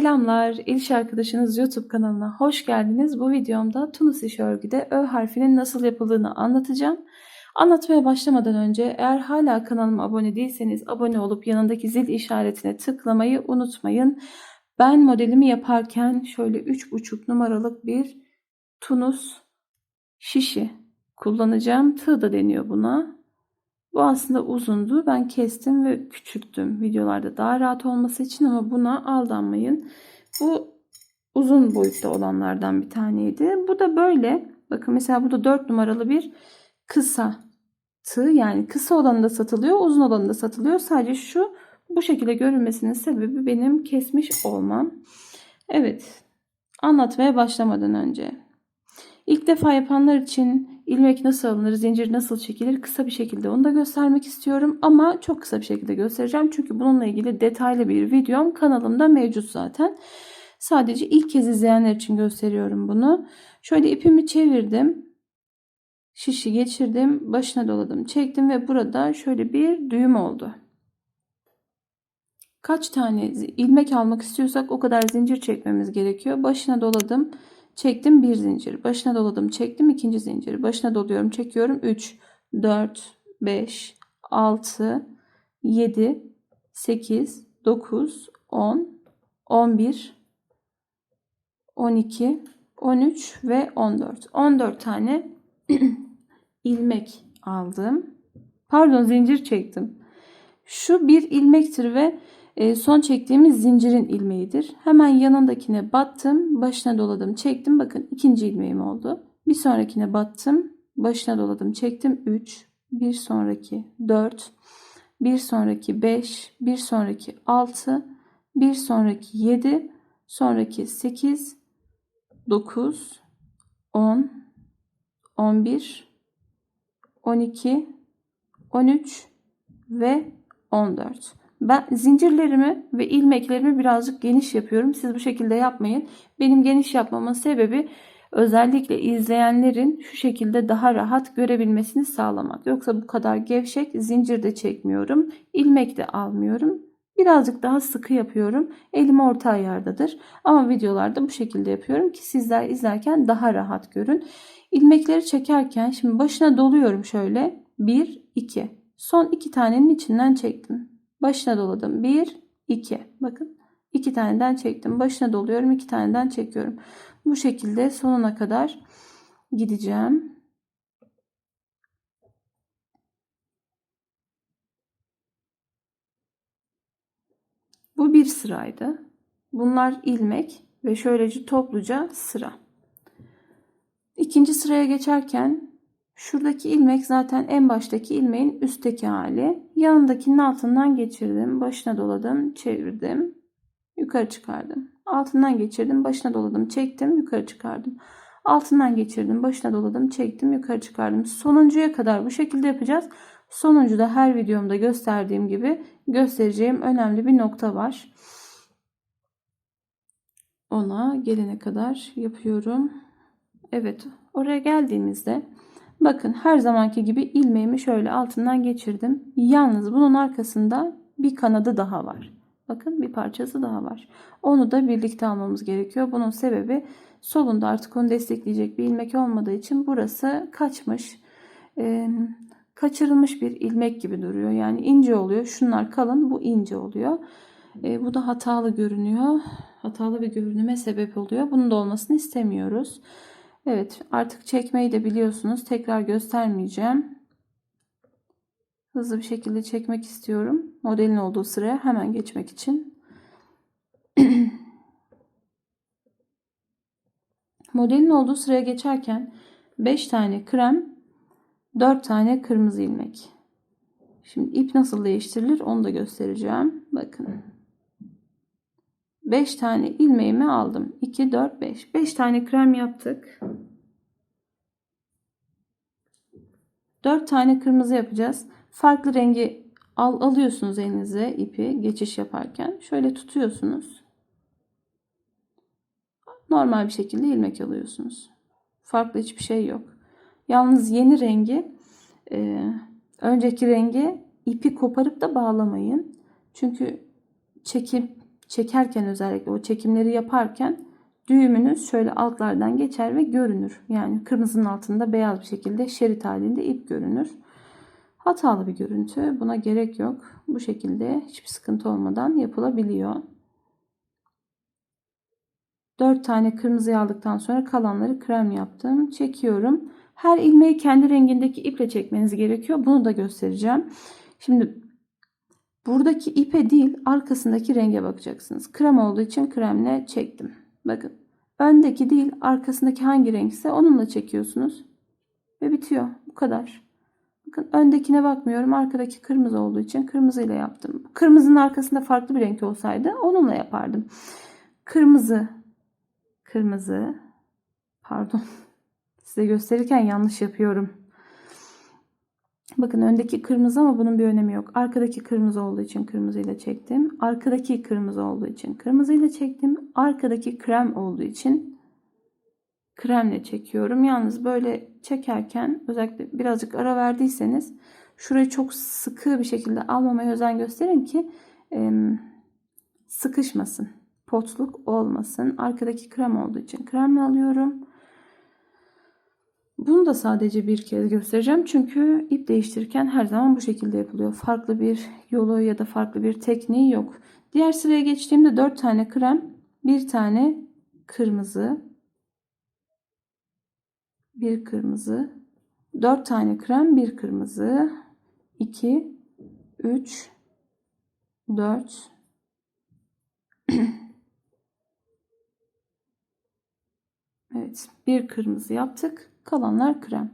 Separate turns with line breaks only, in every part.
Selamlar, İliş Arkadaşınız YouTube kanalına hoş geldiniz. Bu videomda Tunus iş örgüde Ö harfinin nasıl yapıldığını anlatacağım. Anlatmaya başlamadan önce eğer hala kanalıma abone değilseniz abone olup yanındaki zil işaretine tıklamayı unutmayın. Ben modelimi yaparken şöyle 3,5 numaralık bir Tunus şişi kullanacağım. Tığ da deniyor buna. Bu aslında uzundu. Ben kestim ve küçülttüm videolarda daha rahat olması için ama buna aldanmayın. Bu uzun boyutta olanlardan bir taneydi. Bu da böyle. Bakın mesela bu da 4 numaralı bir kısa tığ. Yani kısa olanı da satılıyor, uzun olanı da satılıyor. Sadece şu bu şekilde görünmesinin sebebi benim kesmiş olmam. Evet. Anlatmaya başlamadan önce. İlk defa yapanlar için ilmek nasıl alınır, zincir nasıl çekilir kısa bir şekilde onu da göstermek istiyorum. Ama çok kısa bir şekilde göstereceğim. Çünkü bununla ilgili detaylı bir videom kanalımda mevcut zaten. Sadece ilk kez izleyenler için gösteriyorum bunu. Şöyle ipimi çevirdim. Şişi geçirdim. Başına doladım. Çektim ve burada şöyle bir düğüm oldu. Kaç tane ilmek almak istiyorsak o kadar zincir çekmemiz gerekiyor. Başına doladım. Çektim bir zincir. Başına doladım. Çektim ikinci zincir. Başına doluyorum. Çekiyorum. 3, 4, 5, 6, 7, 8, 9, 10, 11, 12, 13 ve 14. 14 tane ilmek aldım. Pardon zincir çektim. Şu bir ilmektir ve son çektiğimiz zincirin ilmeğidir. Hemen yanındakine battım, başına doladım, çektim. Bakın ikinci ilmeğim oldu. Bir sonrakine battım, başına doladım, çektim. 3, bir sonraki 4, bir sonraki 5, bir sonraki 6, bir sonraki 7, sonraki 8, 9, 10, 11, 12, 13 ve 14. Ben zincirlerimi ve ilmeklerimi birazcık geniş yapıyorum. Siz bu şekilde yapmayın. Benim geniş yapmamın sebebi özellikle izleyenlerin şu şekilde daha rahat görebilmesini sağlamak. Yoksa bu kadar gevşek zincir de çekmiyorum. ilmek de almıyorum. Birazcık daha sıkı yapıyorum. Elim orta ayardadır. Ama videolarda bu şekilde yapıyorum ki sizler izlerken daha rahat görün. İlmekleri çekerken şimdi başına doluyorum şöyle. 1, 2. Son iki tanenin içinden çektim. Başına doladım. 1, 2. Bakın iki taneden çektim. Başına doluyorum. iki taneden çekiyorum. Bu şekilde sonuna kadar gideceğim. Bu bir sıraydı. Bunlar ilmek ve şöylece topluca sıra. İkinci sıraya geçerken Şuradaki ilmek zaten en baştaki ilmeğin üstteki hali. Yanındakinin altından geçirdim. Başına doladım. Çevirdim. Yukarı çıkardım. Altından geçirdim. Başına doladım. Çektim. Yukarı çıkardım. Altından geçirdim. Başına doladım. Çektim. Yukarı çıkardım. Sonuncuya kadar bu şekilde yapacağız. Sonuncuda her videomda gösterdiğim gibi göstereceğim önemli bir nokta var. Ona gelene kadar yapıyorum. Evet oraya geldiğimizde Bakın her zamanki gibi ilmeğimi şöyle altından geçirdim. Yalnız bunun arkasında bir kanadı daha var. Bakın bir parçası daha var. Onu da birlikte almamız gerekiyor. Bunun sebebi solunda artık onu destekleyecek bir ilmek olmadığı için burası kaçmış. E, kaçırılmış bir ilmek gibi duruyor. Yani ince oluyor. Şunlar kalın bu ince oluyor. E, bu da hatalı görünüyor. Hatalı bir görünüme sebep oluyor. Bunun da olmasını istemiyoruz. Evet artık çekmeyi de biliyorsunuz. Tekrar göstermeyeceğim. Hızlı bir şekilde çekmek istiyorum. Modelin olduğu sıraya hemen geçmek için. Modelin olduğu sıraya geçerken 5 tane krem, 4 tane kırmızı ilmek. Şimdi ip nasıl değiştirilir onu da göstereceğim. Bakın. 5 tane ilmeğimi aldım. 2, 4, 5. 5 tane krem yaptık. 4 tane kırmızı yapacağız. Farklı rengi al, alıyorsunuz elinize ipi geçiş yaparken. Şöyle tutuyorsunuz. Normal bir şekilde ilmek alıyorsunuz. Farklı hiçbir şey yok. Yalnız yeni rengi e, önceki rengi ipi koparıp da bağlamayın. Çünkü çekip çekerken özellikle o çekimleri yaparken düğümünüz şöyle altlardan geçer ve görünür. Yani kırmızının altında beyaz bir şekilde şerit halinde ip görünür. Hatalı bir görüntü. Buna gerek yok. Bu şekilde hiçbir sıkıntı olmadan yapılabiliyor. 4 tane kırmızı aldıktan sonra kalanları krem yaptım. Çekiyorum. Her ilmeği kendi rengindeki iple çekmeniz gerekiyor. Bunu da göstereceğim. Şimdi buradaki ipe değil arkasındaki renge bakacaksınız. Krem olduğu için kremle çektim. Bakın öndeki değil arkasındaki hangi renkse onunla çekiyorsunuz. Ve bitiyor. Bu kadar. Bakın öndekine bakmıyorum. Arkadaki kırmızı olduğu için kırmızıyla yaptım. Kırmızının arkasında farklı bir renk olsaydı onunla yapardım. Kırmızı, kırmızı, pardon size gösterirken yanlış yapıyorum. Bakın öndeki kırmızı ama bunun bir önemi yok. Arkadaki kırmızı olduğu için kırmızıyla çektim. Arkadaki kırmızı olduğu için kırmızıyla çektim. Arkadaki krem olduğu için kremle çekiyorum. Yalnız böyle çekerken özellikle birazcık ara verdiyseniz şurayı çok sıkı bir şekilde almamaya özen gösterin ki sıkışmasın. Potluk olmasın. Arkadaki krem olduğu için kremle alıyorum. Bunu da sadece bir kez göstereceğim. Çünkü ip değiştirirken her zaman bu şekilde yapılıyor. Farklı bir yolu ya da farklı bir tekniği yok. Diğer sıraya geçtiğimde 4 tane krem, bir tane kırmızı, bir kırmızı, 4 tane krem, bir kırmızı, 2, 3, 4, Evet, bir kırmızı yaptık. Kalanlar krem.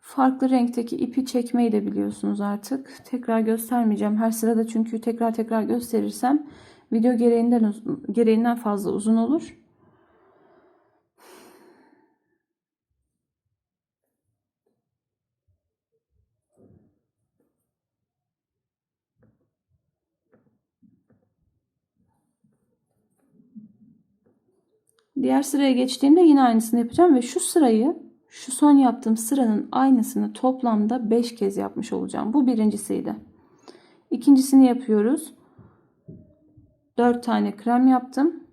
Farklı renkteki ipi çekmeyi de biliyorsunuz artık. Tekrar göstermeyeceğim. Her sırada çünkü tekrar tekrar gösterirsem video gereğinden, gereğinden fazla uzun olur. Diğer sıraya geçtiğimde yine aynısını yapacağım ve şu sırayı şu son yaptığım sıranın aynısını toplamda 5 kez yapmış olacağım. Bu birincisiydi. İkincisini yapıyoruz. 4 tane krem yaptım.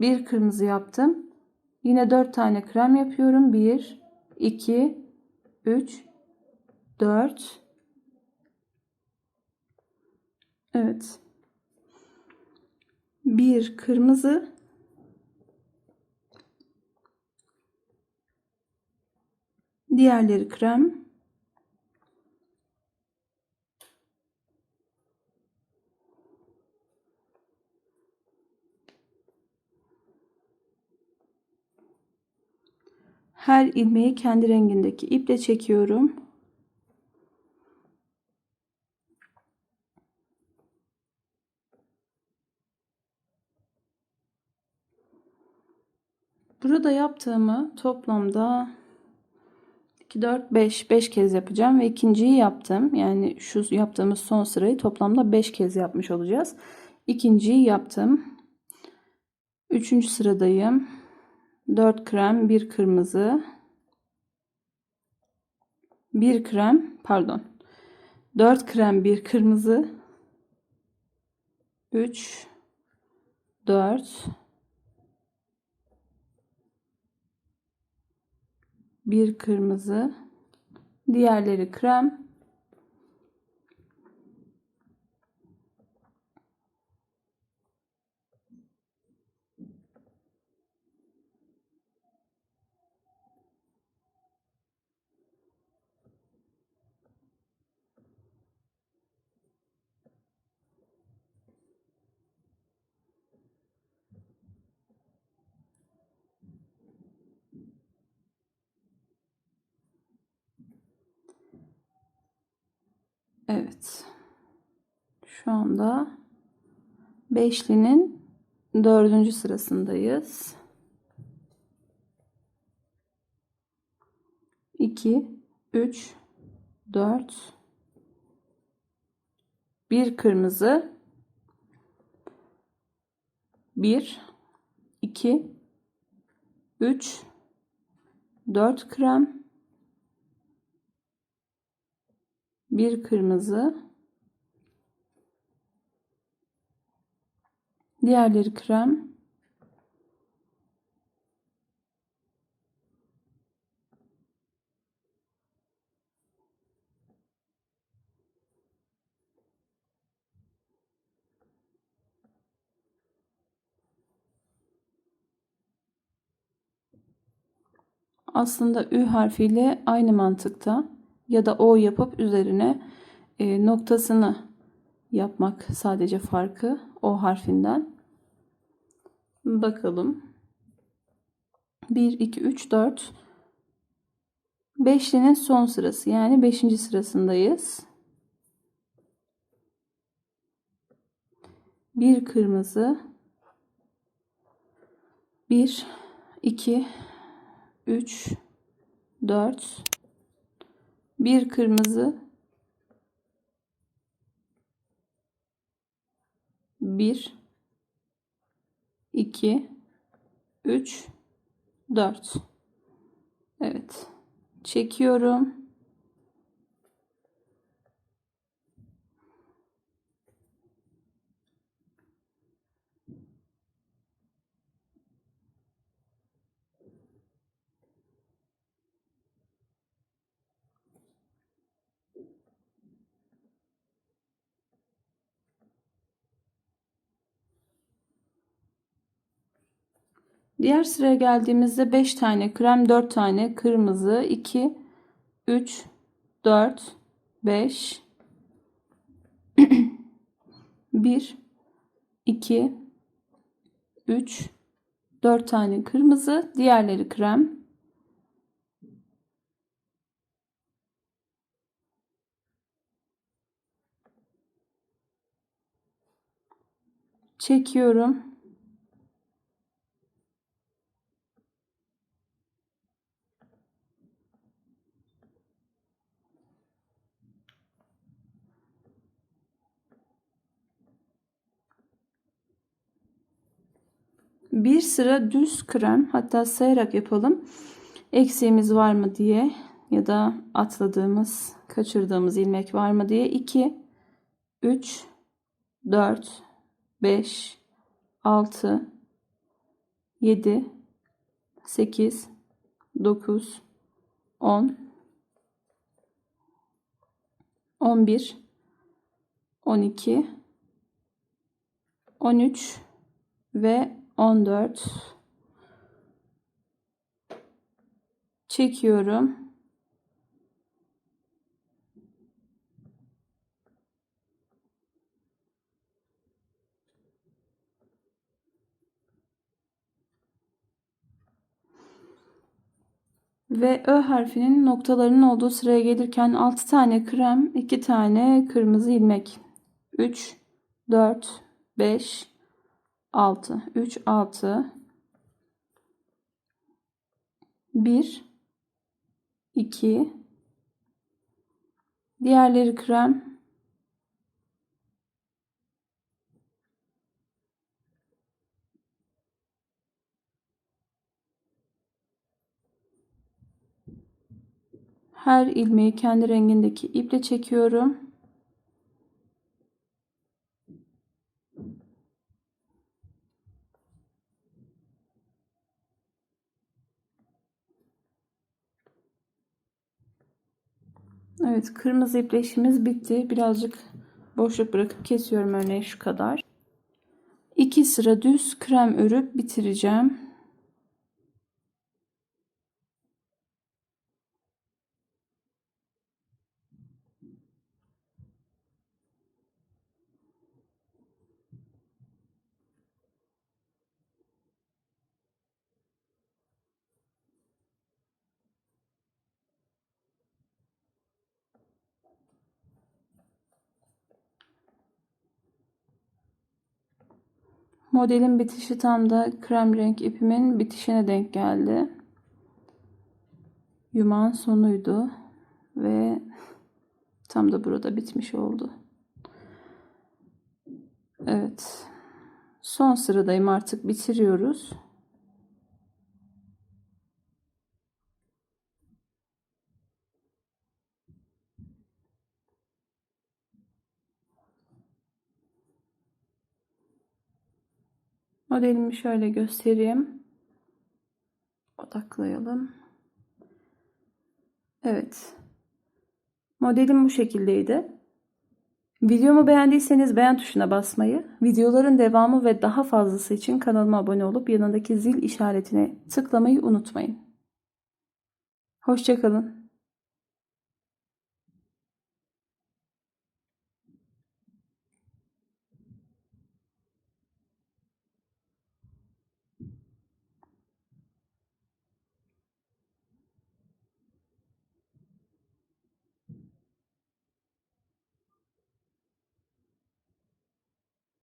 Bir kırmızı yaptım. Yine 4 tane krem yapıyorum. 1 2 3 4 Evet. Bir kırmızı Diğerleri krem. Her ilmeği kendi rengindeki iple çekiyorum. Burada yaptığımı toplamda 2, 4, 5. 5 kez yapacağım ve ikinciyi yaptım. Yani şu yaptığımız son sırayı toplamda 5 kez yapmış olacağız. İkinciyi yaptım. Üçüncü sıradayım. 4 krem, 1 kırmızı. 1 krem, pardon. 4 krem, 1 kırmızı. 3 4 bir kırmızı, diğerleri krem. Evet. Şu anda beşlinin dördüncü sırasındayız. 2, 3, 4, bir kırmızı, 1, 2, 3, 4 krem, bir kırmızı, diğerleri krem, aslında Ü harfiyle aynı mantıkta ya da O yapıp üzerine e, noktasını yapmak sadece farkı O harfinden. Bakalım. 1, 2, 3, 4. Beşlinin son sırası yani 5. sırasındayız. Bir kırmızı. 1, 2, 3, 4. Bir kırmızı. 1, 2, 3, 4. Evet. Çekiyorum. Diğer sıraya geldiğimizde 5 tane krem, 4 tane kırmızı, 2, 3, 4, 5, 1, 2, 3, 4 tane kırmızı, diğerleri krem. Çekiyorum. Bir sıra düz krem hatta sayarak yapalım. Eksiğimiz var mı diye ya da atladığımız, kaçırdığımız ilmek var mı diye 2 3 4 5 6 7 8 9 10 11 12 13 ve 14 çekiyorum. Ve Ö harfinin noktalarının olduğu sıraya gelirken 6 tane krem, 2 tane kırmızı ilmek. 3, 4, 5, 6 3 6 1 2 diğerleri krem. Her ilmeği kendi rengindeki iple çekiyorum Evet kırmızı iple işimiz bitti. Birazcık boşluk bırakıp kesiyorum örneğin şu kadar. İki sıra düz krem örüp bitireceğim. Modelin bitişi tam da krem renk ipimin bitişine denk geldi. Yumağın sonuydu ve tam da burada bitmiş oldu. Evet. Son sıradayım artık bitiriyoruz. Modelimi şöyle göstereyim. Odaklayalım. Evet. Modelim bu şekildeydi. Videomu beğendiyseniz beğen tuşuna basmayı, videoların devamı ve daha fazlası için kanalıma abone olup yanındaki zil işaretine tıklamayı unutmayın. Hoşçakalın.